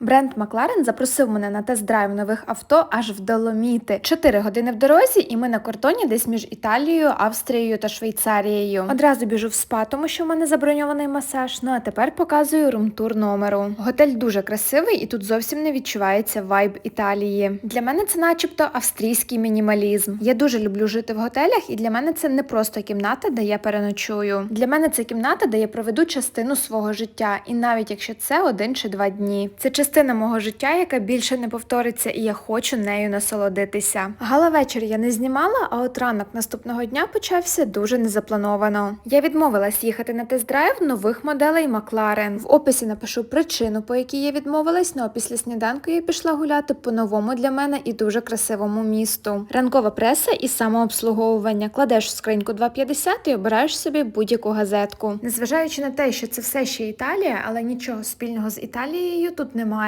Бренд Макларен запросив мене на тест-драйв нових авто аж в Доломіти. Чотири години в дорозі, і ми на кордоні десь між Італією, Австрією та Швейцарією. Одразу біжу в спа, тому що в мене заброньований масаж. Ну а тепер показую румтур номеру. Готель дуже красивий і тут зовсім не відчувається вайб Італії. Для мене це, начебто, австрійський мінімалізм. Я дуже люблю жити в готелях, і для мене це не просто кімната, де я переночую. Для мене це кімната, де я проведу частину свого життя, і навіть якщо це один чи два дні. Це частина мого життя, яка більше не повториться, і я хочу нею насолодитися. Гала вечір я не знімала, а от ранок наступного дня почався дуже незаплановано. Я відмовилась їхати на тест-драйв нових моделей Макларен. В описі напишу причину, по якій я відмовилась. Ну а після сніданку я пішла гуляти по новому для мене і дуже красивому місту. Ранкова преса і самообслуговування. Кладеш в скриньку 2,50 і обираєш собі будь-яку газетку. Незважаючи на те, що це все ще Італія, але нічого спільного з Італією тут немає.